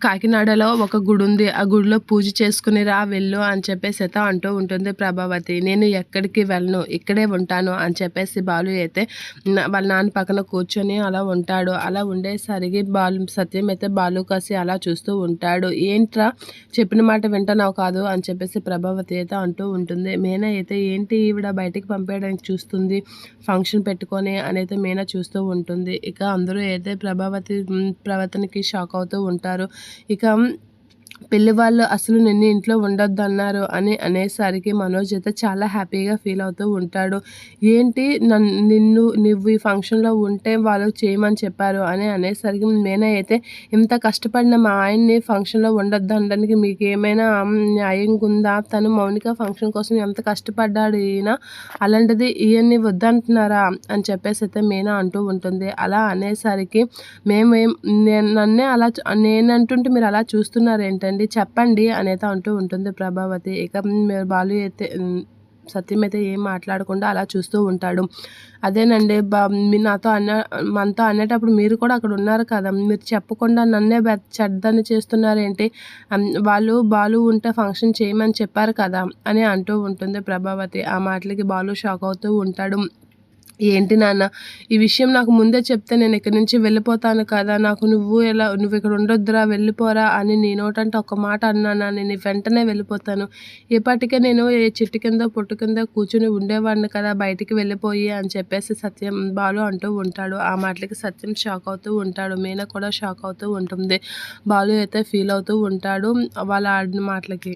కాకినాడలో ఒక గుడి ఉంది ఆ గుడిలో పూజ చేసుకుని రా వెళ్ళు అని చెప్పేసి అయితే అంటూ ఉంటుంది ప్రభావతి. నేను ఎక్కడికి వెళ్ళను ఇక్కడే ఉంటాను అని చెప్పేసి బాలు అయితే వాళ్ళ నాన్న పక్కన కూర్చొని అలా ఉంటాడు. అలా ఉండేసరికి బాలు సత్యం అయితే బాలు కాసి అలా చూస్తూ ఉంటాడు. ఏంట్రా? చెప్పిన మాట వింటున్నావు కాదు అని చెప్పేసి ప్రభావతి అయితే అంటూ ఉంటుంది. మీనా అయితే ఏంటి ఈవిడ బయటికి పంపేయడానికి చూస్తుంది? ఫంక్షన్ పెట్టుకొని అనైతే అయితే మీనా చూస్తూ ఉంటుంది. ఇక అందరూ అయితే ప్రభావతి ప్రవర్తనకి షాక్ అవుతూ ఉంటారు. ఇక పెళ్ళి వాళ్ళు అసలు నిన్ను ఇంట్లో ఉండొద్దు అన్నారు అని అనేసరికి మనోజ్ అయితే చాలా హ్యాపీగా ఫీల్ అవుతూ ఉంటాడు. ఏంటి నన్ను నిన్ను నువ్వు ఈ ఫంక్షన్లో ఉంటే వాళ్ళు చేయమని చెప్పారు అని అనేసరికి నేనే అయితే ఇంత కష్టపడిన మా ఆయన్ని ఫంక్షన్లో ఉండొద్దు అనడానికి మీకు ఏమైనా న్యాయం ఉందా తను మౌనిక ఫంక్షన్ కోసం ఎంత కష్టపడ్డాడు ఈయన? అలాంటిది ఈయన్ని వద్దంటున్నారా? అని చెప్పేసి అయితే మీనా అంటూ ఉంటుంది. అలా అనేసరికి మేమేం నన్నే అలా నేనంటుంటే మీరు అలా చూస్తున్నారు ఏంటంటే ఏంటండి చెప్పండి అనేది అంటూ ఉంటుంది ప్రభావతి. ఇక బాలు అయితే సత్యం అయితే ఏం మాట్లాడకుండా అలా చూస్తూ ఉంటాడు. అదేనండి బా మీరు నాతో అన్న మనతో అనేటప్పుడు మీరు కూడా అక్కడ ఉన్నారు కదా మీరు చెప్పకుండా నన్నే చెడ్డని చేస్తున్నారేంటి? వాళ్ళు బాలు ఉంటే ఫంక్షన్ చేయమని చెప్పారు కదా అని అంటూ ఉంటుంది ప్రభావతి. ఆ మాటలకి బాలు షాక్ అవుతూ ఉంటాడు. ఏంటి నాన్న? ఈ విషయం నాకు ముందే చెప్తే నేను ఇక్కడి నుంచి వెళ్ళిపోతాను కదా? నాకు నువ్వు ఎలా నువ్వు ఇక్కడ ఉండొద్దురా వెళ్ళిపోరా అని నీ నోటంటే ఒక మాట అన్నానా నేను వెంటనే వెళ్ళిపోతాను. ఇప్పటికే నేను ఏ చెట్టు కింద పొట్టు కింద కూర్చుని ఉండేవాడిని కదా బయటికి వెళ్ళిపోయి అని చెప్పేసి సత్యం బాలు అంటూ ఉంటాడు. ఆ మాటలకి సత్యం షాక్ అవుతూ ఉంటాడు. మీనా కూడా షాక్ అవుతూ ఉంటుంది. బాలు అయితే ఫీల్ అవుతూ ఉంటాడు వాళ్ళ ఆడిన మాటలకి.